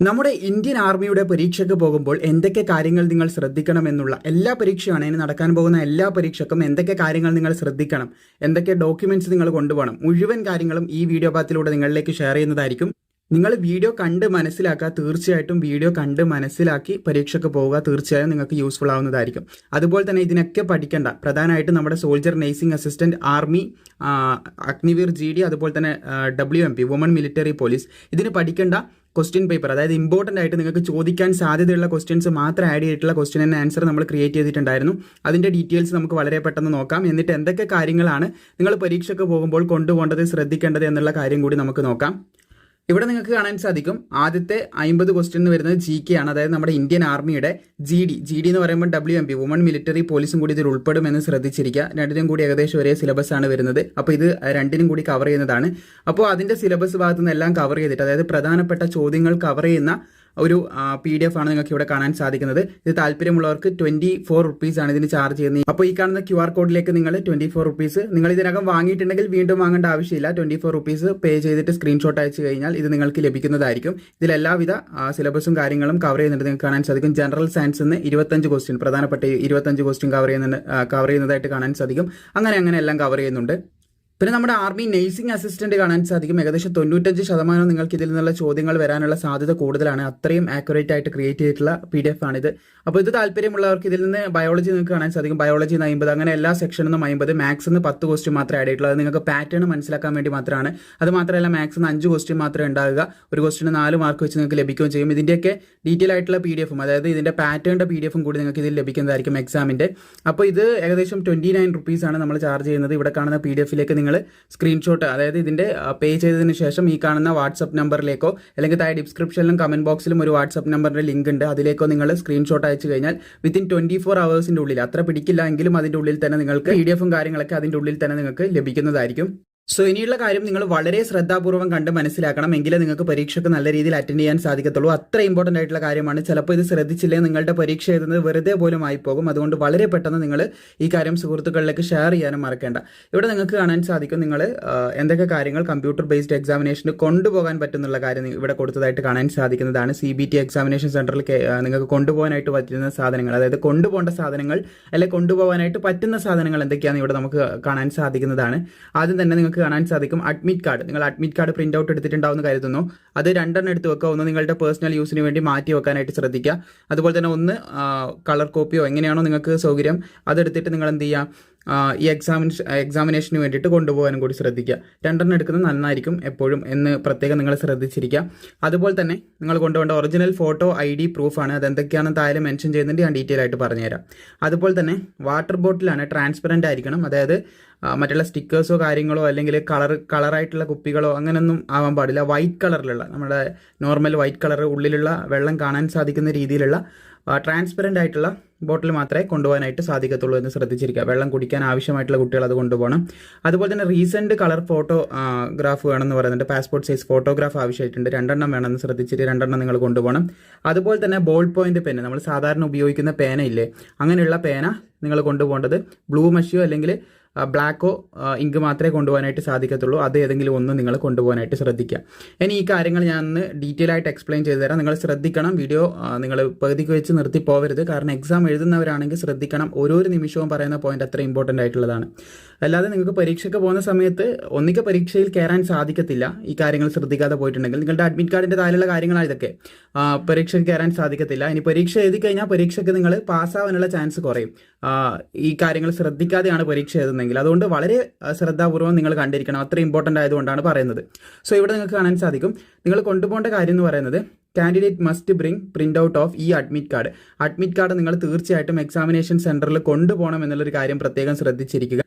നമ്മുടെ ഇന്ത്യൻ ആർമിയുടെ പരീക്ഷയ്ക്ക് പോകുമ്പോൾ എന്തൊക്കെ കാര്യങ്ങൾ നിങ്ങൾ ശ്രദ്ധിക്കണം എന്നുള്ള എല്ലാ പരീക്ഷയാണ് ഇനി നടക്കാൻ പോകുന്ന എല്ലാ പരീക്ഷക്കും എന്തൊക്കെ കാര്യങ്ങൾ നിങ്ങൾ ശ്രദ്ധിക്കണം എന്തൊക്കെ ഡോക്യുമെന്റ്സ് നിങ്ങൾ കൊണ്ടുപോകണം മുഴുവൻ കാര്യങ്ങളും ഈ വീഡിയോ പാത്തിലൂടെ നിങ്ങളിലേക്ക് ഷെയർ ചെയ്യുന്നതായിരിക്കും. നിങ്ങൾ വീഡിയോ കണ്ട് മനസ്സിലാക്കുക തീർച്ചയായിട്ടും വീഡിയോ കണ്ട് മനസ്സിലാക്കി പരീക്ഷയ്ക്ക് പോവുക തീർച്ചയായും നിങ്ങൾക്ക് യൂസ്ഫുൾ ആവുന്നതായിരിക്കും. അതുപോലെ തന്നെ ഇതിനൊക്കെ പഠിക്കേണ്ട പ്രധാനമായിട്ടും നമ്മുടെ soldier nursing assistant army Agniveer G D അതുപോലെ തന്നെ W M P woman military police ഇതിന് പഠിക്കേണ്ട ക്വസ്റ്റ്യൻ പേപ്പർ അതായത് ഇമ്പോർട്ടന്റ് ആയിട്ട് നിങ്ങൾക്ക് ചോദിക്കാൻ സാധ്യതയുള്ള ക്വസ്റ്റ്യൻസ് മാത്രം ആഡ് ചെയ്തിട്ടുള്ള ക്വസ്റ്റ്യൻ ആൻഡ് ആൻസർ നമ്മൾ ക്രിയേറ്റ് ചെയ്തിട്ടുണ്ടായിരുന്നു. അതിന്റെ ഡീറ്റെയിൽസ് നമുക്ക് വളരെ പെട്ടെന്ന് നോക്കാം. എന്നിട്ട് എന്തൊക്കെ കാര്യങ്ങളാണ് നിങ്ങൾ പരീക്ഷയ്ക്ക് പോകുമ്പോൾ കൊണ്ടുപോകേണ്ടത് ശ്രദ്ധിക്കേണ്ടത് എന്നുള്ള കാര്യം കൂടി നമുക്ക് നോക്കാം. ഇവിടെ നിങ്ങൾക്ക് കാണാൻ സാധിക്കും ആദ്യത്തെ അമ്പത് ക്വസ്റ്റ്യൻ എന്ന് വരുന്നത് ജി കെ ആണ്. അതായത് നമ്മുടെ ഇന്ത്യൻ ആർമിയുടെ ജി ഡി ജി ഡി എന്ന് പറയുമ്പോൾ W M P woman military പോലീസും കൂടി ഇതിൽ ഉൾപ്പെടുമെന്ന് ശ്രദ്ധിച്ചിരിക്കുക. രണ്ടിനും കൂടി ഏകദേശം ഒരേ സിലബസ് ആണ് വരുന്നത്. അപ്പോൾ ഇത് രണ്ടിനും കൂടി കവർ ചെയ്യുന്നതാണ്. അപ്പോൾ അതിന്റെ സിലബസ് ഭാഗത്തു നിന്ന് എല്ലാം കവർ ചെയ്തിട്ട് അതായത് പ്രധാനപ്പെട്ട ചോദ്യങ്ങൾ കവർ ചെയ്യുന്ന ഒരു പി ഡി എഫ് ആണ് നിങ്ങൾക്ക് ഇവിടെ കാണാൻ സാധിക്കുന്നത്. ഇത് താല്പര്യമുള്ളവർക്ക് ട്വന്റി ഫോർ റുപ്പീസ് ആണ് ഇതിന് ചാർജ് ചെയ്യുന്നത്. അപ്പോൾ ഈ കാണുന്ന ക്യു ആർ കോഡിലേക്ക് നിങ്ങൾ ട്വന്റി ഫോർ റുപ്പീസ് നിങ്ങൾ ഇതിനകം വാങ്ങിയിട്ടുണ്ടെങ്കിൽ വീണ്ടും വാങ്ങേണ്ട ആവശ്യമില്ല. ട്വന്റി ഫോർ റുപ്പീസ് പേ ചെയ്തിട്ട് സ്ക്രീൻഷോട്ട് അയച്ചു കഴിഞ്ഞാൽ ഇത് നിങ്ങൾക്ക് ലഭിക്കുന്നതായിരിക്കും. ഇതിൽ എല്ലാവിധ സിലബസും കാര്യങ്ങളും കവർ ചെയ്യുന്നുണ്ട് നിങ്ങൾക്ക് കാണാൻ സാധിക്കും. ജനറൽ സയൻസ് നിന്ന് ഇരുപത്തഞ്ച് ക്വസ്റ്റ്യൻ പ്രധാനപ്പെട്ട ഇരുപത്തഞ്ച് ക്വസ്റ്റ്യൻ കവർ ചെയ്യുന്നുണ്ട് കവർ ചെയ്യുന്നതായിട്ട് കാണാൻ സാധിക്കും. അങ്ങനെ അങ്ങനെ എല്ലാം കവർ ചെയ്യുന്നുണ്ട്. പിന്നെ നമ്മുടെ ആർമി നേഴ്സിംഗ് അസിസ്റ്റന്റ് കാണാൻ സാധിക്കും. ഏകദേശം തൊണ്ണൂറ്റഞ്ച് ശതമാനം നിങ്ങൾക്ക് ഇതിൽ നിന്നുള്ള ചോദ്യങ്ങൾ വരാനുള്ള സാധ്യത കൂടുതലാണ്. അത്രയും ആക്യുറേറ്റ് ആയിട്ട് ക്രിയേറ്റ് ചെയ്തിട്ടുള്ള പി ഡി എഫ് ആണിത്. അപ്പോൾ ഇത് താല്പര്യമുള്ളവർക്ക് ഇതിൽ നിന്ന് ബയോളജി നിങ്ങൾക്ക് കാണാൻ സാധിക്കും. ബയോളജി നിന്ന് അമ്പത് അങ്ങനെ എല്ലാ സെക്ഷനിൽ നിന്നും അമ്പത്. മാത്സ് നിന്ന് പത്ത് ക്വസ്റ്റ്യൻ മാത്രമേ ആഡ് ആയിട്ടുള്ളൂ അത് നിങ്ങൾക്ക് പാറ്റേൺ മനസ്സിലാക്കാൻ വേണ്ടി മാത്രമാണ്. അത് മാത്രമല്ല മാത്സ് അഞ്ച് ക്വസ്റ്റ്യൻ മാത്രമേ ഉണ്ടാവുക. ഒരു ക്വസ്റ്റിന് നാല് മാർക്ക് വെച്ച് നിങ്ങൾക്ക് ലഭിക്കുകയും ചെയ്യും. ഇതിന്റെയൊക്കെ ഡീറ്റെയിൽ ആയിട്ടുള്ള പി ഡി എഫും അതായത് ഇതിന്റെ പാറ്റേണിന്റെ പി ഡി എഫും കൂടി നിങ്ങൾക്ക് ഇതിൽ ലഭിക്കുന്നതായിരിക്കും എക്സാമിന്റെ അപ്പോൾ ഇത് ഏകദേശം ട്വന്റി നയൻ റുപ്പീസാണ് നമ്മൾ ചാർജ് ചെയ്യുന്നത്. ഇവിടെ കാണുന്ന പി ഡി എഫിലേക്ക് നിങ്ങൾ സ്ക്രീൻഷോട്ട് അതായത് ഇതിന്റെ പേ ചെയ്തതിന് ശേഷം ഈ കാണുന്ന വാട്സപ്പ് നമ്പറിലേക്കോ അല്ലെങ്കിൽ താഴെ ഡിസ്ക്രിപ്ഷനിലും കമന്റ് ബോക്സിലും ഒരു വാട്സപ്പ് നമ്പറിന്റെ ലിങ്ക് ഉണ്ട്. അതിലേക്കോ നിങ്ങൾ സ്ക്രീൻഷോട്ട് അയച്ചു കഴിഞ്ഞാൽ വിത്തിൻ ട്വന്റി ഫോർ അവേഴ്സിന്റെ ഉള്ളിൽ അത്ര പിടിക്കില്ല എങ്കിലും അതിന്റെ ഉള്ളിൽ തന്നെ നിങ്ങൾക്ക് പി ഡി എഫും കാര്യങ്ങളൊക്കെ അതിന്റെ ഉള്ളിൽ തന്നെ നിങ്ങൾക്ക് ലഭിക്കുന്നതായിരിക്കും. സോ ഇനിയുള്ള കാര്യം നിങ്ങൾ വളരെ ശ്രദ്ധാപൂർവം കണ്ട് മനസ്സിലാക്കണം. എങ്കിലേ നിങ്ങൾക്ക് പരീക്ഷയ്ക്ക് നല്ല രീതിയിൽ അറ്റൻഡ് ചെയ്യാൻ സാധിക്കത്തുള്ളൂ. അത്ര ഇമ്പോർട്ടന്റ് ആയിട്ടുള്ള കാര്യമാണ്. ചിലപ്പോൾ ഇത് ശ്രദ്ധിച്ചില്ലെങ്കിൽ നിങ്ങളുടെ പരീക്ഷ എഴുതുന്നത് വെറുതെ പോലും ആയിപ്പോകും. പോകും അതുകൊണ്ട് വളരെ പെട്ടെന്ന് നിങ്ങൾ ഈ കാര്യം സുഹൃത്തുക്കളിലേക്ക് ഷെയർ ചെയ്യാനും മറക്കേണ്ട. ഇവിടെ നിങ്ങൾക്ക് കാണാൻ സാധിക്കും നിങ്ങൾ എന്തൊക്കെ കാര്യങ്ങൾ കമ്പ്യൂട്ടർ ബേസ്ഡ് എക്സാമിനേഷന് കൊണ്ടുപോകാൻ പറ്റുന്നുള്ള കാര്യം ഇവിടെ കൊടുത്തതായിട്ട് കാണാൻ സാധിക്കുന്നതാണ്. സി ബി ടി എക്സാമിനേഷൻ സെന്ററിൽ നിങ്ങൾക്ക് കൊണ്ടുപോകാനായിട്ട് പറ്റുന്ന സാധനങ്ങൾ. അതായത് കൊണ്ടുപോകേണ്ട സാധനങ്ങൾ അല്ലെങ്കിൽ കൊണ്ടുപോകാനായിട്ട് പറ്റുന്ന സാധനങ്ങൾ എന്തൊക്കെയാണെന്ന് ഇവിടെ നമുക്ക് കാണാൻ സാധിക്കുന്നതാണ്. ആദ്യം തന്നെ നിങ്ങൾക്ക് കാണാൻ സാധിക്കും അഡ്മിറ്റ് കാർഡ് നിങ്ങൾ അഡ്മിറ്റ് കാർഡ് പ്രിന്റ് ഔട്ട് എടുത്തിട്ടുണ്ടാവും കരുതുന്നു. അത് രണ്ടെണ്ണം എടുത്ത് വെക്കുക. ഒന്ന് നിങ്ങളുടെ പേഴ്സണൽ യൂസിന് വേണ്ടി മാറ്റി വെക്കാനായിട്ട് ശ്രദ്ധിക്കുക. അതുപോലെ തന്നെ ഒന്ന് കളർ കോപ്പിയോ എങ്ങനെയാണോ നിങ്ങൾക്ക് സൗകര്യം അതെടുത്തിട്ട് നിങ്ങൾ എന്ത് ചെയ്യുക? ഈ എക്സാമിനേഷൻ എക്സാമിനേഷന് വേണ്ടിയിട്ട് കൊണ്ടുപോകാനും കൂടി ശ്രദ്ധിക്കുക. രണ്ടെണ്ണം എടുക്കുന്നത് നന്നായിരിക്കും എപ്പോഴും എന്ന് പ്രത്യേകം നിങ്ങൾ ശ്രദ്ധിച്ചിരിക്കുക. അതുപോലെ തന്നെ നിങ്ങൾ കൊണ്ടുപോകേണ്ട ഒറിജിനൽ ഫോട്ടോ ഐ ഡി പ്രൂഫാണ് അത് എന്തൊക്കെയാണെന്ന് താഴെ മെൻഷൻ ചെയ്യുന്നുണ്ട്. ഞാൻ ഡീറ്റെയിൽ ആയിട്ട് പറഞ്ഞുതരാം. അതുപോലെ തന്നെ വാട്ടർ ബോട്ടിലാണ് ട്രാൻസ്പെറന്റ് ആയിരിക്കണം. അതായത് മറ്റുള്ള സ്റ്റിക്കേഴ്സോ കാര്യങ്ങളോ അല്ലെങ്കിൽ കളർ കളറായിട്ടുള്ള കുപ്പികളോ അങ്ങനെയൊന്നും ആവാൻ പാടില്ല. വൈറ്റ് കളറിലുള്ള നമ്മുടെ നോർമൽ വൈറ്റ് കളർ ഉള്ളിലുള്ള വെള്ളം കാണാൻ സാധിക്കുന്ന രീതിയിലുള്ള ട്രാൻസ്പെറന്റ് ആയിട്ടുള്ള ബോട്ടിൽ മാത്രമേ കൊണ്ടുപോകാനായിട്ട് സാധിക്കത്തുള്ളൂ എന്ന് ശ്രദ്ധിച്ചിരിക്കുക. വെള്ളം കുടിക്കാൻ ആവശ്യമായിട്ടുള്ള കുട്ടികൾ അത് കൊണ്ടുപോകണം. അതുപോലെ തന്നെ റീസെന്റ് കളർ ഫോട്ടോ ഗ്രാഫ് വേണമെന്ന് പറയുന്നുണ്ട്. പാസ്പോർട്ട് സൈസ് ഫോട്ടോഗ്രാഫ് ആവശ്യമായിട്ടുണ്ട്. രണ്ടെണ്ണം വേണമെന്ന് ശ്രദ്ധിച്ചിട്ട് രണ്ടെണ്ണം നിങ്ങൾ കൊണ്ടുപോകണം. അതുപോലെ തന്നെ ബോൾ പോയിന്റ് പെൻ നമ്മൾ സാധാരണ ഉപയോഗിക്കുന്ന പേന ഇല്ലേ അങ്ങനെയുള്ള പേന നിങ്ങൾ കൊണ്ടുപോകേണ്ടത്. ബ്ലൂ മഷിയോ അല്ലെങ്കിൽ ബ്ലാക്കോ ഇങ്ക് മാത്രമേ കൊണ്ടുപോകാനായിട്ട് സാധിക്കത്തുള്ളൂ. അത് ഏതെങ്കിലും ഒന്ന് നിങ്ങൾ കൊണ്ടുപോകാനായിട്ട് ശ്രദ്ധിക്കുക. ഇനി ഈ കാര്യങ്ങൾ ഞാൻ ഒന്ന് ഡീറ്റെയിൽ ആയിട്ട് എക്സ്പ്ലെയിൻ ചെയ്തു തരാം. നിങ്ങൾ ശ്രദ്ധിക്കണം. വീഡിയോ നിങ്ങൾ പകുതിക്ക് വെച്ച് നിർത്തി പോകരുത് കാരണം എക്സാം എഴുതുന്നവരാണെങ്കിൽ ശ്രദ്ധിക്കണം. ഓരോ നിമിഷവും പറയുന്ന പോയിന്റ് അത്ര ഇമ്പോർട്ടന്റ് ആയിട്ടുള്ളതാണ്. അല്ലാതെ നിങ്ങൾക്ക് പരീക്ഷയ്ക്ക് പോകുന്ന സമയത്ത് ഒന്നിക്ക പരീക്ഷയിൽ കയറാൻ സാധിക്കത്തില്ല. ഈ കാര്യങ്ങൾ ശ്രദ്ധിക്കാതെ പോയിട്ടുണ്ടെങ്കിൽ നിങ്ങളുടെ അഡ്മിറ്റ് കാർഡിന്റെ താഴെയുള്ള കാര്യങ്ങളാണ് ഇതൊക്കെ. പരീക്ഷയ്ക്ക് കയറാൻ സാധിക്കത്തില്ല. ഇനി പരീക്ഷ എഴുതി കഴിഞ്ഞാൽ പരീക്ഷയ്ക്ക് നിങ്ങൾ പാസ്സാവാനുള്ള ചാൻസ് കുറയും. ഈ കാര്യങ്ങൾ ശ്രദ്ധിക്കാതെയാണ് പരീക്ഷ എഴുതുന്നതെങ്കിൽ. അതുകൊണ്ട് വളരെ ശ്രദ്ധാപൂർവം നിങ്ങൾ കണ്ടിരിക്കണം. അത്ര ഇമ്പോർട്ടന്റ് ആയതുകൊണ്ടാണ് പറയുന്നത്. സോ ഇവിടെ നിങ്ങൾക്ക് കാണാൻ സാധിക്കും. നിങ്ങൾ കൊണ്ടുപോകേണ്ട കാര്യം എന്ന് പറയുന്നത് candidate must bring print out of ഈ അഡ്മിറ്റ് കാർഡ് അഡ്മിറ്റ് കാർഡ് നിങ്ങൾ തീർച്ചയായിട്ടും എക്സാമിനേഷൻ സെന്ററിൽ കൊണ്ടുപോകണം എന്നുള്ളൊരു കാര്യം പ്രത്യേകം ശ്രദ്ധിച്ചിരിക്കുക.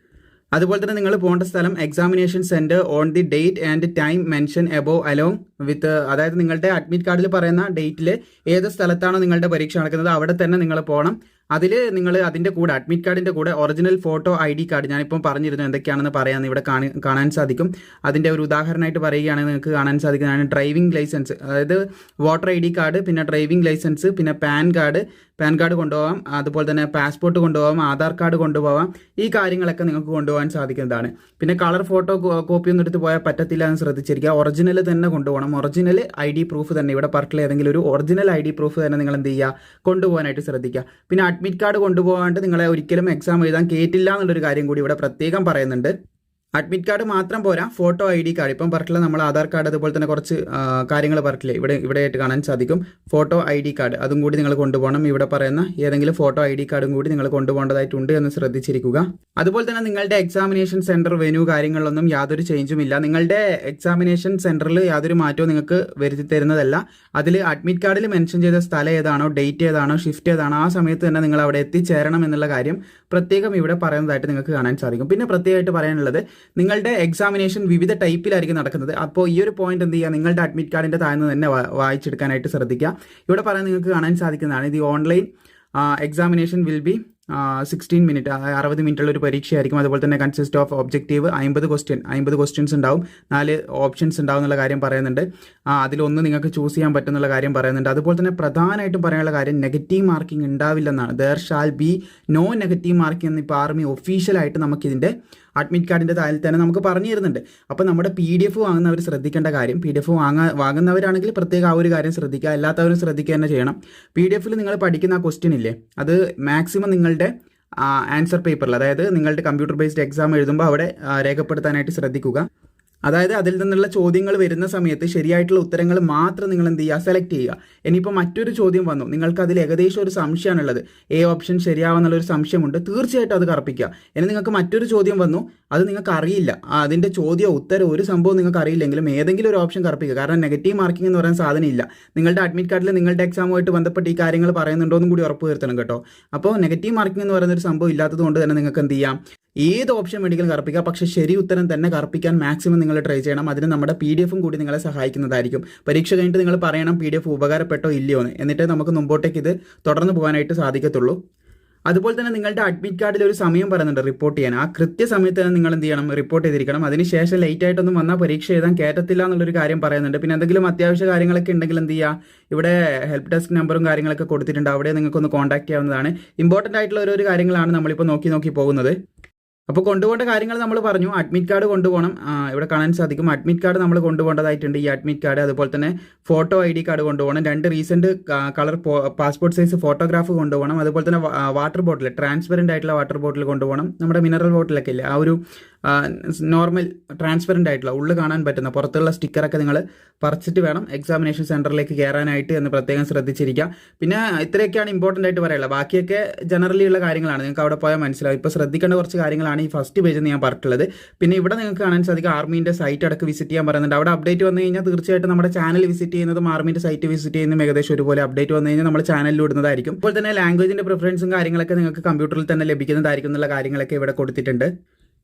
അതുപോലെ തന്നെ നിങ്ങൾ പോകേണ്ട സ്ഥലം examination centre on the date and time mention above along with അതായത് നിങ്ങളുടെ അഡ്മിറ്റ് കാർഡിൽ പറയുന്ന ഡേറ്റിൽ ഏത് സ്ഥലത്താണോ നിങ്ങളുടെ പരീക്ഷ നടക്കുന്നത് അവിടെ തന്നെ നിങ്ങൾ പോകണം. അതിൽ നിങ്ങൾ അതിന്റെ കൂടെ അഡ്മിറ്റ് കാർഡിന്റെ കൂടെ original photo I D card ഞാനിപ്പം പറഞ്ഞിരുന്നു എന്തൊക്കെയാണെന്ന് പറയാമെന്ന് ഇവിടെ കാണാൻ സാധിക്കും. അതിന്റെ ഒരു ഉദാഹരണമായിട്ട് പറയുകയാണെങ്കിൽ നിങ്ങൾക്ക് കാണാൻ സാധിക്കുന്നതാണ് ഡ്രൈവിംഗ് ലൈസൻസ് അതായത് വോട്ടർ ഐ ഡി കാർഡ് പിന്നെ ഡ്രൈവിംഗ് ലൈസൻസ് പിന്നെ പാൻ കാർഡ് പാൻ കാർഡ് കൊണ്ടുപോകാം അതുപോലെ തന്നെ പാസ്പോർട്ട് കൊണ്ടുപോകാം ആധാർ കാർഡ് കൊണ്ടുപോകാം ഈ കാര്യങ്ങളൊക്കെ നിങ്ങൾക്ക് കൊണ്ടുപോകാൻ സാധിക്കുന്നതാണ്. പിന്നെ കളർ ഫോട്ടോ കോപ്പി ഒന്നും എടുത്ത് പോയാൽ പറ്റത്തില്ല എന്ന് ശ്രദ്ധിച്ചിരിക്കുക. ഒറിജിനൽ തന്നെ കൊണ്ടുപോകണം. ഒറിജിനൽ ഐ ഡി പ്രൂഫ് തന്നെ. ഇവിടെ പറഞ്ഞിട്ടുള്ള ഏതെങ്കിലും ഒരു ഒറിജിനൽ ഐ ഡി പ്രൂഫ് തന്നെ നിങ്ങൾ എന്ത് ചെയ്യുക? കൊണ്ടുപോകാനായിട്ട് ശ്രദ്ധിക്കുക. പിന്നെ അഡ്മിറ്റ് കാർഡ് കൊണ്ടുപോകാണ്ട് നിങ്ങളെ ഒരിക്കലും എക്സാം എഴുതാൻ കേറ്റില്ല എന്നുള്ളൊരു കാര്യം കൂടി ഇവിടെ പ്രത്യേകം പറയുന്നുണ്ട്. അഡ്മിറ്റ് കാർഡ് മാത്രം പോരാ. Photo I D card. ഇപ്പം പറഞ്ഞില്ല നമ്മൾ ആധാർ കാർഡ് അതുപോലെ തന്നെ കുറച്ച് കാര്യങ്ങൾ പറഞ്ഞില്ലേ ഇവിടെ ഇവിടെ ആയിട്ട് കാണാൻ സാധിക്കും. Photo I D card. അതും കൂടി നിങ്ങൾ കൊണ്ടുപോകണം. ഇവിടെ പറയുന്ന ഏതെങ്കിലും ഫോട്ടോ ഐ ഡി കാർഡും കൂടി നിങ്ങൾ കൊണ്ടുപോകേണ്ടതായിട്ടുണ്ട് എന്ന് ശ്രദ്ധിച്ചിരിക്കുക. അതുപോലെ തന്നെ നിങ്ങളുടെ എക്സാമിനേഷൻ സെന്റർ വെന്യൂ കാര്യങ്ങളിലൊന്നും യാതൊരു ചേഞ്ചും ഇല്ല. നിങ്ങളുടെ എക്സാമിനേഷൻ സെന്ററിൽ യാതൊരു മാറ്റവും നിങ്ങൾക്ക് വരുത്തി തരുന്നതല്ല. അതിൽ അഡ്മിറ്റ് കാർഡിൽ മെൻഷൻ ചെയ്ത സ്ഥലം ഏതാണോ ഡേറ്റ് ഏതാണോ ഷിഫ്റ്റ് ഏതാണോ ആ സമയത്ത് തന്നെ നിങ്ങൾ അവിടെ എത്തിച്ചേരണം എന്നുള്ള കാര്യം പ്രത്യേകം ഇവിടെ പറയുന്നതായിട്ട് നിങ്ങൾക്ക് കാണാൻ സാധിക്കും. പിന്നെ പ്രത്യേകമായിട്ട് പറയാനുള്ളത് നിങ്ങളുടെ എക്സാമിനേഷൻ വിവിധ ടൈപ്പിലായിരിക്കും നടക്കുന്നത്. അപ്പോൾ ഈ ഒരു പോയിന്റ് എന്ത് ചെയ്യുക? നിങ്ങളുടെ അഡ്മിറ്റ് കാർഡിന്റെ താഴ്ന്ന് തന്നെ വായിച്ചെടുക്കാനായിട്ട് ശ്രദ്ധിക്കുക. ഇവിടെ പറയാൻ നിങ്ങൾക്ക് കാണാൻ സാധിക്കുന്നതാണ്. ഇത് online examination will be sixteen minute അറുപത് മിനിറ്റുള്ള ഒരു പരീക്ഷയായിരിക്കും. അതുപോലെ തന്നെ കൺസിസ്റ്റ് ഓഫ് ഒബ്ജക്റ്റീവ് അമ്പത് ക്വസ്റ്റ്യൻ അമ്പത് ക്വസ്റ്റ്യൻസ് ഉണ്ടാവും. നാല് ഓപ്ഷൻസ് ഉണ്ടാവും എന്നുള്ള കാര്യം പറയുന്നുണ്ട്. അതിലൊന്ന് നിങ്ങൾക്ക് ചൂസ് ചെയ്യാൻ പറ്റുന്നുള്ള കാര്യം പറയുന്നുണ്ട്. അതുപോലെ തന്നെ പ്രധാനമായിട്ടും പറയാനുള്ള കാര്യം negative marking ഉണ്ടാവില്ലെന്നാണ്. There shall be no negative marking എന്ന് ഇപ്പോൾ ആർമി ഒഫീഷ്യലായിട്ട് നമുക്കിതിന്റെ അഡ്മിറ്റ് കാർഡിന്റെ താഴെ തന്നെ നമുക്ക് പറഞ്ഞു തരുന്നുണ്ട്. അപ്പോൾ നമ്മുടെ പി ഡി എഫ് വാങ്ങുന്നവർ ശ്രദ്ധിക്കേണ്ട കാര്യം പി ഡി എഫ് വാങ്ങാ വാങ്ങുന്നവരാണെങ്കിൽ പ്രത്യേക ആ ഒരു കാര്യം ശ്രദ്ധിക്കുക. അല്ലാത്തവരും ശ്രദ്ധിക്കുക തന്നെ ചെയ്യണം. പി ഡി എഫിൽ നിങ്ങൾ പഠിക്കുന്ന ആ ക്വസ്റ്റ്യൻ ഇല്ലേ? അത് മാക്സിമം നിങ്ങളുടെ ആൻസർ പേപ്പറിൽ അതായത് നിങ്ങളുടെ കമ്പ്യൂട്ടർ ബേസ്ഡ് എക്സാം എഴുതുമ്പോൾ അവിടെ രേഖപ്പെടുത്താനായിട്ട് ശ്രദ്ധിക്കുക. അതായത് അതിൽ നിന്നുള്ള ചോദ്യങ്ങൾ വരുന്ന സമയത്ത് ശരിയായിട്ടുള്ള ഉത്തരങ്ങൾ മാത്രം നിങ്ങൾ എന്ത് ചെയ്യുക സെലക്ട് ചെയ്യുക. ഇനിയിപ്പോൾ മറ്റൊരു ചോദ്യം വന്നു. നിങ്ങൾക്ക് അതിൽ ഏകദേശം ഒരു സംശയമാണുള്ളത്. എ ഓപ്ഷൻ ശരിയാവുന്നുള്ള ഒരു സംശയമുണ്ട്. തീർച്ചയായിട്ടും അത് കറപ്പിക്കുക. ഇനി നിങ്ങൾക്ക് മറ്റൊരു ചോദ്യം വന്നു. അത് നിങ്ങൾക്ക് അറിയില്ല. അതിന്റെ ചോദ്യം ഉത്തരം ഒരു സംഭവം നിങ്ങൾക്ക് അറിയില്ലെങ്കിലും ഏതെങ്കിലും ഒരു ഓപ്ഷൻ കറപ്പിക്കുക. കാരണം നെഗറ്റീവ് മാർക്കിംഗ് എന്ന് പറയുന്ന സാധനം ഇല്ല. നിങ്ങളുടെ അഡ്മിറ്റ് കാർഡിൽ നിങ്ങളുടെ എക്സാമുമായിട്ട് ബന്ധപ്പെട്ട് ഈ കാര്യങ്ങൾ പറയുന്നുണ്ടോ എന്നും കൂടി ഉറപ്പ് വരുത്തണം കേട്ടോ. അപ്പോൾ നെഗറ്റീവ് മാർക്കിംഗ് എന്ന് പറയുന്ന ഒരു സംഭവം ഇല്ലാത്തത് കൊണ്ട് തന്നെ നിങ്ങൾക്ക് എന്ത് ചെയ്യാം? ഏത് ഓപ്ഷൻ വേണമെങ്കിലും കറുപ്പിക്കാം പക്ഷേ ശരി ഉത്തരം തന്നെ കറുപ്പിക്കാൻ മാക്സിമം നിങ്ങൾ ട്രൈ ചെയ്യണം. അതിന് നമ്മുടെ പി ഡി എഫും കൂടി നിങ്ങളെ സഹായിക്കുന്നതായിരിക്കും. പരീക്ഷ കഴിഞ്ഞിട്ട് നിങ്ങൾ പറയണം പി ഡി എഫ് ഉപകാരപ്പെട്ടോ ഇല്ലയോ എന്ന്. എന്നിട്ട് നമുക്ക് മുമ്പോട്ടേക്ക് ഇത് തുടർന്ന് പോകാനായിട്ട് സാധിക്കത്തുള്ളൂ. അതുപോലെ തന്നെ നിങ്ങളുടെ അഡ്മിറ്റ് കാർഡിൽ ഒരു സമയം പറയുന്നുണ്ട് റിപ്പോർട്ട് ചെയ്യാൻ. ആ കൃത്യസമയത്ത് തന്നെ നിങ്ങൾ എന്ത് ചെയ്യണം? റിപ്പോർട്ട് ചെയ്തിരിക്കണം. അതിനുശേഷം ലേറ്റ് ആയിട്ടൊന്നും വന്നാൽ പരീക്ഷ എഴുതാൻ കയറ്റത്തില്ല എന്നുള്ളൊരു കാര്യം പറയുന്നുണ്ട്. പിന്നെ എന്തെങ്കിലും അത്യാവശ്യ കാര്യങ്ങളൊക്കെ ഉണ്ടെങ്കിൽ എന്ത് ചെയ്യുക ഇവിടെ ഹെൽപ്പ് ഡെസ്ക് നമ്പറും കാര്യങ്ങളൊക്കെ കൊടുത്തിട്ടുണ്ട്. അവിടെ നിങ്ങൾക്കൊന്ന് കോൺടാക്ട് ചെയ്യാവുന്നതാണ്. ഇമ്പോർട്ടന്റ് ആയിട്ടുള്ള ഓരോ കാര്യങ്ങളാണ് നമ്മളിപ്പോൾ നോക്കി നോക്കി പോകുന്നത്. അപ്പോൾ കൊണ്ടുപോകേണ്ട കാര്യങ്ങൾ നമ്മൾ പറഞ്ഞു. അഡ്മിറ്റ് കാർഡ് കൊണ്ടുപോകണം. ഇവിടെ കാണാൻ സാധിക്കും. അഡ്മിറ്റ് കാർഡ് നമ്മൾ കൊണ്ടുപോകേണ്ടതായിട്ടുണ്ട്. ഈ അഡ്മിറ്റ് കാർഡ് അതുപോലെ തന്നെ ഫോട്ടോ ഐ ഡി കാർഡ് കൊണ്ടുപോകണം. രണ്ട് recent colour passport size photograph കൊണ്ടുപോകണം. അതുപോലെ തന്നെ വാട്ടർ ബോട്ടിൽ ട്രാൻസ്പെറന്റ് ആയിട്ടുള്ള വാട്ടർ ബോട്ടിൽ കൊണ്ടുപോകണം. നമ്മുടെ മിനറൽ ബോട്ടിലൊക്കെ ഇല്ലേ? ആ ഒരു നോർമൽ ട്രാൻസ്പെറന്റ് ആയിട്ടുള്ള ഉള്ളിൽ കാണാൻ പറ്റുന്ന പുറത്തുള്ള സ്റ്റിക്കറൊക്കെ നിങ്ങൾ പറിച്ചിട്ട് വേണം എക്സാമിനേഷൻ സെന്ററിലേക്ക് കയറാനായിട്ട് എന്ന് പ്രത്യേകം ശ്രദ്ധിച്ചിരിക്കുക പിന്നെ ഇത്രയൊക്കെയാണ് ഇമ്പോർട്ടന്റ് ആയിട്ട് പറയുള്ളത് ബാക്കിയൊക്കെ ജനറലി ഉള്ള കാര്യങ്ങളാണ്. നിങ്ങൾക്ക് അവിടെ പോയാൽ മനസ്സിലാവും. ഇപ്പോൾ ശ്രദ്ധിക്കേണ്ട കുറച്ച് കാര്യങ്ങളാണ് ഈ ഫസ്റ്റ് പേജിൽ ഞാൻ പറഞ്ഞിട്ടുള്ളത്. പിന്നെ ഇവിടെ നിങ്ങൾക്ക് കാണാൻ സാധിക്കും ആർമീന്റെ സൈറ്റ് അടക്കം വിസിറ്റ് ചെയ്യാൻ പറയുന്നുണ്ട്. അവിടെ അപ്ഡേറ്റ് വന്നു കഴിഞ്ഞാൽ തീർച്ചയായിട്ടും നമ്മുടെ ചാനൽ വിസിറ്റ് ചെയ്യുന്നതും ആർമീന്റെ സൈറ്റ് വിസിറ്റ് ചെയ്യുന്നതും ഏകദേശം ഒരുപോലെ അപ്ഡേറ്റ് വന്നു കഴിഞ്ഞാൽ നമ്മൾ ചാനലിൽ ഇടുന്നതായിരിക്കും. അപ്പോൾ തന്നെ ലാംഗ്വേജിന്റെ പ്രിഫറൻസും കാര്യങ്ങളൊക്കെ നിങ്ങൾക്ക് കമ്പ്യൂട്ടറിൽ തന്നെ ലഭിക്കുന്നതായിരിക്കും എന്നുള്ള കാര്യങ്ങളൊക്കെ ഇവിടെ കൊടുത്തിട്ടുണ്ട്.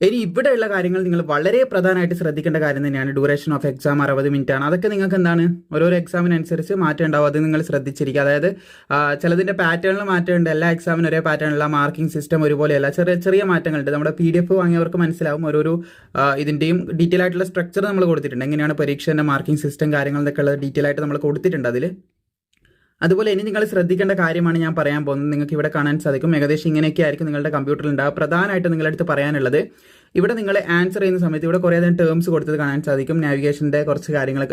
ഇനി ഇവിടെയുള്ള കാര്യങ്ങൾ നിങ്ങൾ വളരെ പ്രധാനമായിട്ട് ശ്രദ്ധിക്കേണ്ട കാര്യം തന്നെയാണ്. ഡ്യൂറേഷൻ ഓഫ് എക്സാം അറുപത് മിനിറ്റ് ആണ് അതൊക്കെ നിങ്ങൾക്ക് എന്താണ്? ഓരോരോ എക്സാമിനനുസരിച്ച് മാറ്റം ഉണ്ടാവും അത് നിങ്ങൾ ശ്രദ്ധിച്ചിരിക്കുക. അതായത് ചിലതിന്റെ പാറ്റേണിൽ മാറ്റമുണ്ട്. എല്ലാ എക്സാമിനും ഒരേ പാറ്റേണിലുള്ള മാർക്കിംഗ് സിസ്റ്റം ഒരുപോലെയല്ല. ചെറിയ ചെറിയ മാറ്റങ്ങളുണ്ട്. നമ്മുടെ പി ഡി എഫ് വാങ്ങിയവർക്ക് മനസ്സിലാവും ഓരോരോ ഇതിന്റെയും ഡീറ്റെയിൽ ആയിട്ടുള്ള സ്ട്രക്ചർ നമ്മൾ കൊടുത്തിട്ടുണ്ട്. എങ്ങനെയാണ് പരീക്ഷേന്റെ മാർക്കിംഗ് സിസ്റ്റം കാര്യങ്ങളൊക്കെ ഉള്ളത് ഡീറ്റെയിൽ ആയിട്ട് നമ്മൾ കൊടുത്തിട്ടുണ്ട് അതിൽ അതുപോലെ ഇനി നിങ്ങൾ ശ്രദ്ധിക്കേണ്ട കാര്യമാണ് ഞാൻ പറയാൻ പോകുന്നത്. നിങ്ങൾക്ക് ഇവിടെ കാണാൻ സാധിക്കും. ഏകദേശം ഇങ്ങനെയൊക്കെ ആയിരിക്കും നിങ്ങളുടെ കമ്പ്യൂട്ടറിൽ ഉണ്ടാവുക പ്രധാനമായിട്ട് നിങ്ങളുടെ അടുത്ത് പറയാനുള്ളത് ഇവിടെ നിങ്ങൾ ആൻസർ ചെയ്യുന്ന സമയത്ത് ഇവിടെ കുറേ അധികം ടേംസ് കൊടുത്തത് കാണാൻ സാധിക്കും. നാവിഗേഷന്റെ കുറച്ച് കാര്യങ്ങൾ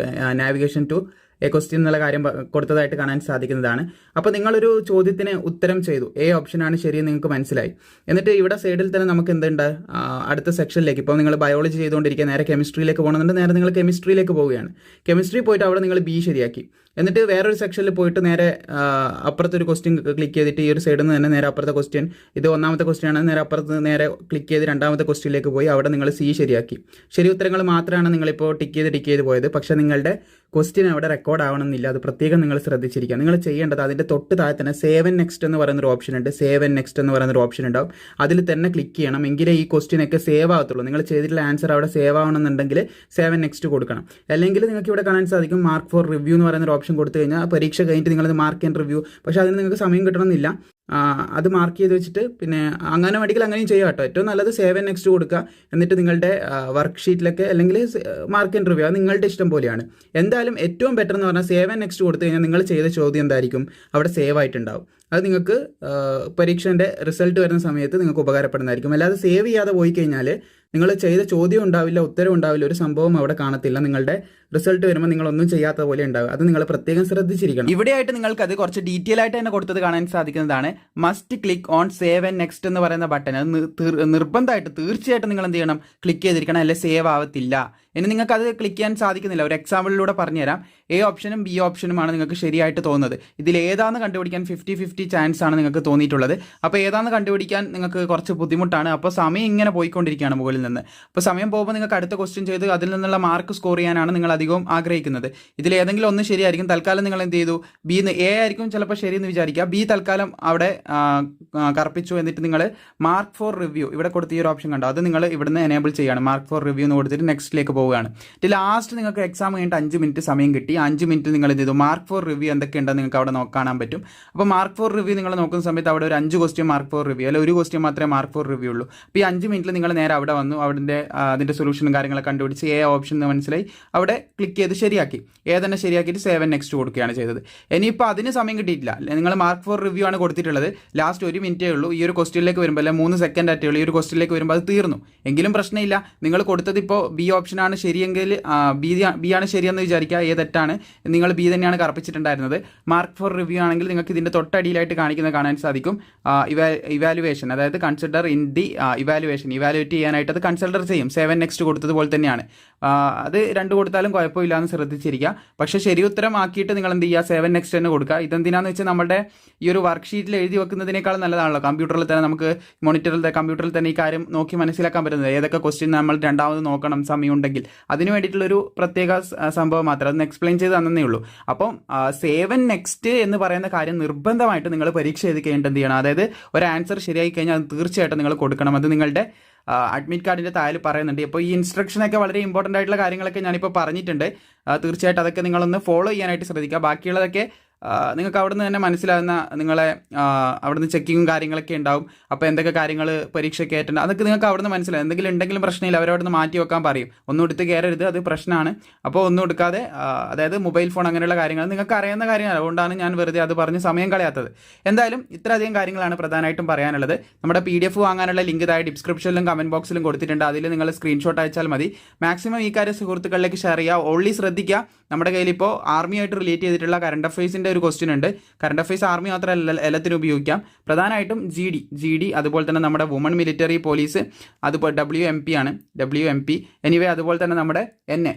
നാവിഗേഷൻ ടു എ ക്വസ്റ്റ്യൻ എന്നുള്ള കാര്യം കൊടുത്തതായിട്ട് കാണാൻ സാധിക്കുന്നതാണ്. അപ്പോൾ നിങ്ങളൊരു ചോദ്യത്തിന് ഉത്തരം ചെയ്തു. എ ഓപ്ഷനാണ് ശരിയെന്ന് നിങ്ങൾക്ക് മനസ്സിലായി. എന്നിട്ട് ഇവിടെ സൈഡിൽ തന്നെ നമുക്ക് എന്തുണ്ട്? അടുത്ത സെക്ഷനിലേക്ക് ഇപ്പോൾ നിങ്ങൾ ബയോളജി ചെയ്തുകൊണ്ടിരിക്കുക. നേരെ കെമിസ്ട്രിയിലേക്ക് പോകണമെന്നുണ്ട് നേരെ നിങ്ങൾ കെമിസ്ട്രിയിലേക്ക് പോവുകയാണ്. കെമിസ്ട്രി പോയിട്ട് അവിടെ നിങ്ങൾ ബി ശരിയാക്കി. എന്നിട്ട് വേറൊരു സെക്ഷനിൽ പോയിട്ട് നേരെ അപ്പുറത്തെ ഒരു ക്വസ്റ്റ്യൻ ക്ലിക്ക് ചെയ്തിട്ട് ഈ ഒരു സൈഡിൽ നിന്ന് തന്നെ നേരെ അപ്പുറത്തെ ക്വസ്റ്റ്യൻ ഇത് ഒന്നാമത്തെ ക്വസ്റ്റ്യൻ ആണ്. നേരെ അപ്പുറത്ത് നേരെ ക്ലിക്ക് ചെയ്ത് രണ്ടാമത്തെ ക്വസ്റ്റ്യനിലേക്ക് പോയി. അവിടെ നിങ്ങൾ സി ശരിയാക്കി. ശരി ഉത്തരങ്ങൾ മാത്രമാണ് നിങ്ങളിപ്പോൾ ടിക്ക് ചെയ്ത് ടിക്ക് ചെയ്ത് പോയത്. പക്ഷേ നിങ്ങളുടെ ക്വസ്റ്റ്യൻ അവിടെ റെക്കോർഡ് ആവണമെന്നില്ല. അത് പ്രത്യേകം നിങ്ങൾ ശ്രദ്ധിച്ചിരിക്കുക നിങ്ങൾ ചെയ്യേണ്ടത് അതിന്റെ തൊട്ട് താഴെ തന്നെ സേവൻ നെക്സ്റ്റ് എന്ന് പറയുന്നൊരു ഓപ്ഷൻ ഉണ്ട്. സേവൻ നെക്സ്റ്റ് എന്ന് പറയുന്നൊരു ഓപ്ഷൻ ഉണ്ടാവും. അതിൽ തന്നെ ക്ലിക്ക് ചെയ്യണം. എങ്കിലേ ഈ ക്വസ്റ്റ്യൻ ഒക്കെ സേവ് ആകത്തുള്ളൂ നിങ്ങൾ ചെയ്തിട്ടുള്ള ആൻസർ അവിടെ സേവ് ആവണമെന്നുണ്ടെങ്കിൽ സേവൻ നെക്സ്റ്റ് കൊടുക്കണം. അല്ലെങ്കിൽ നിങ്ങൾക്ക് ഇവിടെ കാണാൻ സാധിക്കും മാർക്ക് ഫോർ റിവ്യൂ എന്ന് പറയുന്ന ഒരു ഓപ്ഷൻ കൊടുത്തു കഴിഞ്ഞാൽ പരീക്ഷ കഴിഞ്ഞിട്ട് നിങ്ങളത് മാർക്ക് ആൻഡ് റിവ്യൂ പക്ഷേ അതിന് നിങ്ങൾക്ക് സമയം കിട്ടണമെന്നില്ല. അത് മാർക്ക് ചെയ്ത് വെച്ചിട്ട് പിന്നെ അങ്ങനെ വേണമെങ്കിൽ അങ്ങനെയും ചെയ്യാം കേട്ടോ. ഏറ്റവും നല്ലത് സേവൻ നെക്സ്റ്റ് കൊടുക്കുക. എന്നിട്ട് നിങ്ങളുടെ വർക്ക് ഷീറ്റിലൊക്കെ അല്ലെങ്കിൽ മാർക്ക് ആൻഡ് റിവ്യൂ അത് നിങ്ങളുടെ ഇഷ്ടം പോലെയാണ്. എന്തായാലും ഏറ്റവും ബെറ്റർ എന്ന് പറഞ്ഞാൽ സേവൻ നെക്സ്റ്റ് കൊടുത്തു കഴിഞ്ഞാൽ നിങ്ങൾ ചെയ്ത ചോദ്യം എന്തായിരിക്കും? അവിടെ സേവ് ആയിട്ടുണ്ടാവും. അത് നിങ്ങൾക്ക് പരീക്ഷേന്റെ റിസൾട്ട് വരുന്ന സമയത്ത് നിങ്ങൾക്ക് ഉപകാരപ്പെടുന്നതായിരിക്കും. അല്ലാതെ സേവ് ചെയ്യാതെ പോയി കഴിഞ്ഞാൽ നിങ്ങൾ ചെയ്ത ചോദ്യം ഉണ്ടാവില്ല ഉത്തരം ഉണ്ടാവില്ല ഒരു സംഭവം അവിടെ കാണത്തില്ല. നിങ്ങളുടെ റിസൾട്ട് വരുമ്പോൾ നിങ്ങൾ ഒന്നും ചെയ്യാത്ത പോലെ ഉണ്ടാവും അത് നിങ്ങൾ പ്രത്യേകം ശ്രദ്ധിച്ചിരിക്കണം. ഇവിടെയായിട്ട് നിങ്ങൾക്ക് അത് കുറച്ച് ഡീറ്റെയിൽ ആയിട്ട് തന്നെ കൊടുത്തത് കാണാൻ സാധിക്കുന്നതാണ്. Must click on save and next എന്ന് പറയുന്ന ബട്ടൺ അത് നിർബന്ധമായിട്ട് തീർച്ചയായിട്ടും നിങ്ങൾ എന്ത് ചെയ്യണം? ക്ലിക്ക് ചെയ്തിരിക്കണം. അല്ലെ സേവ് ആവത്തില്ല. ഇനി നിങ്ങൾക്ക് അത് ക്ലിക്ക് ചെയ്യാൻ സാധിക്കുന്നില്ല. ഒരു എക്സാമ്പിളിലൂടെ പറഞ്ഞുതരാം. എ ഓപ്ഷനും ബി ഓപ്ഷനുമാണ് നിങ്ങൾക്ക് ശരിയായിട്ട് തോന്നുന്നത്. ഇതിൽ ഏതാന്ന് കണ്ടുപിടിക്കാൻ ഫിഫ്റ്റി ഫിഫ്റ്റി ചാൻസ് ആണ് നിങ്ങൾക്ക് തോന്നിയിട്ടുള്ളത്. അപ്പോൾ ഏതാന്ന് കണ്ടുപിടിക്കാൻ നിങ്ങൾക്ക് കുറച്ച് ബുദ്ധിമുട്ടാണ്. അപ്പോൾ സമയം ഇങ്ങനെ പോയിക്കൊണ്ടിരിക്കുകയാണ് മുകളിൽ നിന്ന്. അപ്പോൾ സമയം പോകുമ്പോൾ നിങ്ങൾക്ക് അടുത്ത ക്വസ്റ്റ്യൻ ചെയ്ത് അതിൽ നിന്നുള്ള മാർക്ക് സ്കോർ ചെയ്യാനാണ് നിങ്ങൾ അധികവും ആഗ്രഹിക്കുന്നത്. ഇതിൽ ഏതെങ്കിലും ഒന്ന് ശരിയായിരിക്കും തൽക്കാലം നിങ്ങൾ എന്ത് ചെയ്തു? ബി എന്ന് എ ആയിരിക്കും ചിലപ്പോൾ ശരിയെന്ന് വിചാരിക്കുക. ബി തൽക്കാലം അവിടെ ആ, എന്നിട്ട് നിങ്ങൾ മാർക്ക് ഫോർ റിവ്യൂ ഇവിടെ കൊടുത്ത ഈ ഒരു ഓപ്ഷൻ കണ്ടോ? അത് നിങ്ങൾ ഇവിടുന്ന് എനേബിൾ ചെയ്യാണ്. മാർക്ക് ഫോർ റിവ്യൂ എന്ന് കൊടുത്തിട്ട് നെക്സ്റ്റിലേക്ക് പോവുകയാണ്. എന്നിട്ട് ലാസ്റ്റ് നിങ്ങൾക്ക് എക്സാം കഴിഞ്ഞിട്ട് അഞ്ച് മിനിറ്റ് സമയം കിട്ടി. അഞ്ച് മിനിറ്റ് നിങ്ങൾ എന്ത് ചെയ്തു? മാർക്ക് ഫോർ റിവ്യൂ എന്തൊക്കെയുണ്ടെന്ന് നിങ്ങൾക്ക് അവിടെ കാണാൻ പറ്റും. അപ്പോൾ മാർക്ക് ഫോർ റിവ്യൂ നിങ്ങൾ നോക്കുന്ന സമയത്ത് അവിടെ ഒരു അഞ്ച് ക്വസ്റ്റ്യൻ മാർക്ക് ഫോർ റിവ്യൂ അല്ല ഒരു ക്വസ്റ്റ്യൻ മാത്രമേ മാർക്ക് ഫോർ റിവ്യൂ ഉള്ളൂ. അപ്പോൾ ഈ അഞ്ച് മിനിറ്റിൽ നിങ്ങൾ നേരെ അവിടെ വന്നു. അവിടെ അതിന്റെ സൊല്യൂഷനും കാര്യങ്ങളൊക്കെ കണ്ടുപിടിച്ച് ഏ ഓപ്ഷൻ എന്ന് മനസ്സിലായി. അവിടെ ക്ലിക്ക് ചെയ്ത് ശരിയാക്കി. ഏ തന്നെ ശരിയാക്കിയിട്ട് സേവൻ നെക്സ്റ്റ് കൊടുക്കുകയാണ് ചെയ്തത്. ഇനിയിപ്പോൾ അതിന് സമയം കിട്ടിയിട്ടില്ല. നിങ്ങൾ മാർക്ക് ഫോർ റിവ്യൂ ആണ് കൊടുത്തിട്ടുള്ളത്. ലാസ്റ്റ് ഒരു മിനിറ്റേ ഉള്ളൂ. ഈ ഒരു ക്വസ്റ്റ്യനിലേക്ക് വരുമ്പോൾ അല്ലെ മൂന്ന് സെക്കൻഡ് ആറ്റേ ഉള്ളൂ. ഈ ഒരു ക്വസ്റ്റ്യനിലേക്ക് വരുമ്പോൾ അത് തീർന്നു. എങ്കിലും പ്രശ്നമില്ല. നിങ്ങൾ കൊടുത്തത് ഇപ്പോൾ ബി ഓപ്ഷനാണ് ശരിയെങ്കിൽ ബി ബി ആണ് ശരിയെന്ന് വിചാരിക്കുക. ഏ തെറ്റാണ്. നിങ്ങൾ ബി തന്നെയാണ് കറപ്പിച്ചിട്ടുണ്ടായിരുന്നത്. മാർക്ക് ഫോർ റിവ്യൂ ആണെങ്കിൽ നിങ്ങൾക്ക് ഇതിന്റെ തൊട്ടടിയിലായിട്ട് കാണിക്കുന്നത് കാണാൻ സാധിക്കും. ഇവാ ഇവാലുവേഷൻ അതായത് consider in the evaluation evaluate ചെയ്യാനായിട്ട് അത് കൺസിഡർ ചെയ്യും. സെവൻ നെക്സ്റ്റ് കൊടുത്തതുപോലെ തന്നെയാണ്. അത് രണ്ട് കൊടുത്താലും കുഴപ്പമില്ല എന്ന് ശ്രദ്ധിച്ചിരിക്കുക പക്ഷേ ശരി ഉത്തരം ആക്കിയിട്ട് നിങ്ങൾ എന്ത് ചെയ്യുക സെവൻ നെക്സ്റ്റ് തന്നെ കൊടുക്കുക ഇതെന്തിനാന്ന് വെച്ചാൽ നമ്മുടെ ഈ ഒരു വർക്ക് ഷീറ്റിൽ എഴുതി വെക്കുന്നതിനേക്കാൾ നല്ലതാണല്ലോ. കമ്പ്യൂട്ടറിൽ തന്നെ നമുക്ക് മോണിറ്ററിൽ കമ്പ്യൂട്ടറിൽ തന്നെ ഈ കാര്യം നോക്കി മനസ്സിലാക്കാൻ പറ്റുന്നത്. ഏതൊക്കെ ക്വസ്റ്റ്യൻ നമ്മൾ രണ്ടാമത് നോക്കണം സമയം സമയമുണ്ടെങ്കിൽ. അതിന് വേണ്ടിയിട്ടുള്ളൊരു പ്രത്യേക സംഭവം മാത്രം. അതൊന്ന് എക്സ്പ്ലെയിൻ ചെയ്ത് തന്നേ ഉള്ളൂ. അപ്പം സേവൻ നെക്സ്റ്റ് എന്ന് പറയുന്ന കാര്യം നിർബന്ധമായിട്ട് നിങ്ങൾ പരീക്ഷ എഴുതി കഴിഞ്ഞിട്ട് എന്ത് ചെയ്യണം? അതായത് ഒരു ആൻസർ ശരിയായി കഴിഞ്ഞാൽ അത് തീർച്ചയായിട്ടും നിങ്ങൾ കൊടുക്കണം. അത് നിങ്ങളുടെ അഡ്മിറ്റ് കാർഡിന്റെ താഴെ പറയുന്നുണ്ട്. അപ്പോൾ ഈ ഇൻസ്ട്രക്ഷനൊക്കെ വളരെ ഇമ്പോർട്ടന്റ് ആയിട്ടുള്ള കാര്യങ്ങളൊക്കെ ഞാനിപ്പോൾ പറഞ്ഞിട്ടുണ്ട്. തീർച്ചയായിട്ടും അതൊക്കെ നിങ്ങളൊന്ന് ഫോളോ ചെയ്യാനായിട്ട് ശ്രദ്ധിക്കുക. ബാക്കിയുള്ളതൊക്കെ നിങ്ങൾക്ക് അവിടുന്ന് തന്നെ മനസ്സിലാകുന്ന നിങ്ങളെ അവിടുന്ന് ചെക്കിങ്ങും കാര്യങ്ങളൊക്കെ ഉണ്ടാവും. അപ്പോൾ എന്തൊക്കെ കാര്യങ്ങൾ പരീക്ഷയ്ക്ക് ഏറ്റണ്ട് അതൊക്കെ നിങ്ങൾക്ക് അവിടുന്ന് മനസ്സിലാവും. എന്തെങ്കിലും ഉണ്ടെങ്കിലും പ്രശ്നമില്ല അവരവിടുന്ന് മാറ്റി വെക്കാൻ പറയും. ഒന്നും എടുത്ത് കയറരുത് അത് പ്രശ്നമാണ് അപ്പോൾ ഒന്നും എടുക്കാതെ അതായത് മൊബൈൽ ഫോൺ അങ്ങനെയുള്ള കാര്യങ്ങൾ നിങ്ങൾക്ക് അറിയുന്ന കാര്യങ്ങൾ അതുകൊണ്ടാണ് ഞാൻ വെറുതെ അത് പറഞ്ഞ് സമയം കളയാത്തത്. എന്തായാലും ഇത്രയധികം കാര്യങ്ങളാണ് പ്രധാനമായിട്ടും പറയാനുള്ളത്. നമ്മുടെ പി ഡി എഫ് വാങ്ങാനുള്ള ലിങ്ക് താഴെ ഡിസ്ക്രിപ്ഷനിലും കമന്റ് ബോക്സിലും കൊടുത്തിട്ടുണ്ട്. അതിൽ നിങ്ങൾ സ്ക്രീൻഷോട്ട് അയച്ചാൽ മതി. മാക്സിമം ഈ കാര്യം സുഹൃത്തുക്കളിലേക്ക് ഷെയർ ചെയ്യുക. ഓൺലി ശ്രദ്ധിക്കുക. നമ്മുടെ കയ്യിൽ ഇപ്പോൾ ആർമിയായിട്ട് റിലേറ്റ് ചെയ്തിട്ടുള്ള കറണ്ട് അഫയേഴ്സിന്റെ ഒരു ക്വസ്റ്റ്യൻ ഉണ്ട്. കറണ്ട് അഫയേഴ്സ് ആർമി മാത്രമല്ല എല്ലാത്തിനും ഉപയോഗിക്കാം. പ്രധാനമായിട്ടും ജി ഡി ജി ഡി അതുപോലെ തന്നെ നമ്മുടെ വുമൺ മിലിറ്ററി പോലീസ് അതുപോലെ ഡബ്ല്യു എം പി ആണ്. ഡബ്ല്യു എം പി എനിവേ അതുപോലെ തന്നെ നമ്മുടെ എൻ എ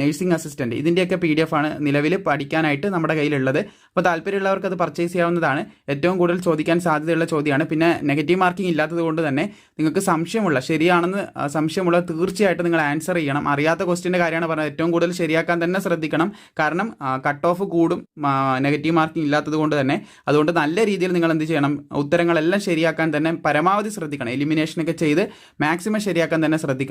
നഴ്സിംഗ് അസിസ്റ്റന്റ് ഇതിന്റെയൊക്കെ പി ഡി എഫ് ആണ് നിലവിൽ പഠിക്കാനായിട്ട് നമ്മുടെ കയ്യിലുള്ളത്. അപ്പോൾ താല്പര്യമുള്ളവർക്ക് അത് പർച്ചേസ് ചെയ്യാവുന്നതാണ്. ഏറ്റവും കൂടുതൽ ചോദിക്കാൻ സാധ്യതയുള്ള ചോദ്യമാണ്. പിന്നെ നെഗറ്റീവ് മാർക്കിംഗ് ഇല്ലാത്തത് കൊണ്ട് തന്നെ നിങ്ങൾക്ക് സംശയമുള്ള ശരിയാണെന്ന് സംശയമുള്ള തീർച്ചയായിട്ടും നിങ്ങൾ ആൻസർ ചെയ്യണം. അറിയാത്ത ക്വസ്റ്റിന്റെ കാര്യമാണ് പറഞ്ഞത്. ഏറ്റവും കൂടുതൽ ശരിയാക്കാൻ തന്നെ ശ്രദ്ധിക്കണം. കാരണം കട്ട് ഓഫ് കൂടും നെഗറ്റീവ് മാർക്കിംഗ് ഇല്ലാത്തത് കൊണ്ട് തന്നെ അതുകൊണ്ട് നല്ല രീതിയിൽ നിങ്ങൾ എന്ത് ചെയ്യണം? ഉത്തരങ്ങളെല്ലാം ശരിയാക്കാൻ തന്നെ പരമാവധി ശ്രദ്ധിക്കണം. എലിമിനേഷനൊക്കെ ചെയ്ത് മാക്സിമം ശരിയാക്കാൻ തന്നെ ശ്രദ്ധിക്കണം.